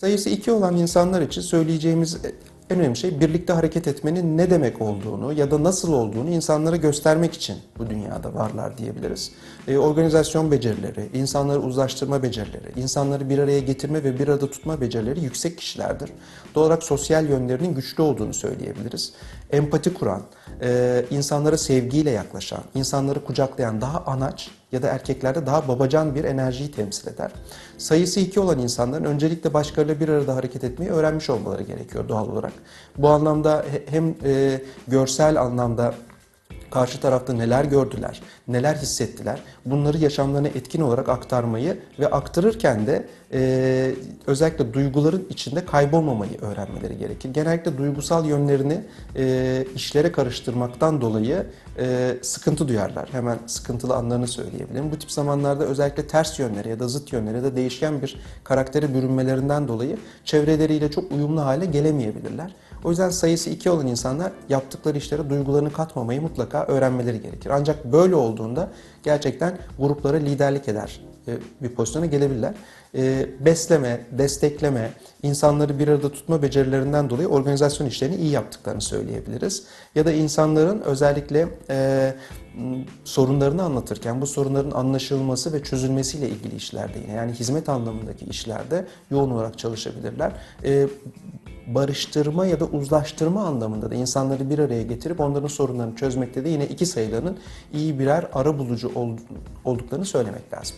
Sayısı iki olan insanlar için söyleyeceğimiz en önemli şey birlikte hareket etmenin ne demek olduğunu ya da nasıl olduğunu insanlara göstermek için bu dünyada varlar diyebiliriz. Ee, organizasyon becerileri, insanları uzlaştırma becerileri, insanları bir araya getirme ve bir arada tutma becerileri yüksek kişilerdir. Doğal olarak sosyal yönlerinin güçlü olduğunu söyleyebiliriz. Empati kuran, e, insanlara sevgiyle yaklaşan, insanları kucaklayan daha anaç ya da erkeklerde daha babacan bir enerjiyi temsil eder. Sayısı iki olan insanların öncelikle başkalarıyla bir arada hareket etmeyi öğrenmiş olmaları gerekiyor doğal olarak. Bu anlamda he- hem e, görsel anlamda karşı tarafta neler gördüler, neler hissettiler, bunları yaşamlarına etkin olarak aktarmayı ve aktarırken de e, özellikle duyguların içinde kaybolmamayı öğrenmeleri gerekir. Genellikle duygusal yönlerini e, işlere karıştırmaktan dolayı e, sıkıntı duyarlar. Hemen sıkıntılı anlarını söyleyebilirim. Bu tip zamanlarda özellikle ters yönlere ya da zıt yönlere ya da değişken bir karaktere bürünmelerinden dolayı çevreleriyle çok uyumlu hale gelemeyebilirler. O yüzden sayısı iki olan insanlar yaptıkları işlere duygularını katmamayı mutlaka öğrenmeleri gerekir. Ancak böyle olduğunda gerçekten gruplara liderlik eder bir pozisyona gelebilirler. E, Besleme, destekleme, insanları bir arada tutma becerilerinden dolayı organizasyon işlerini iyi yaptıklarını söyleyebiliriz. Ya da insanların özellikle e, sorunlarını anlatırken bu sorunların anlaşılması ve çözülmesiyle ilgili işlerde yine yani hizmet anlamındaki işlerde yoğun olarak çalışabilirler. E, barıştırma ya da uzlaştırma anlamında da insanları bir araya getirip onların sorunlarını çözmekte de yine iki sayılarının iyi birer ara bulucu ol- olduklarını söylemek lazım.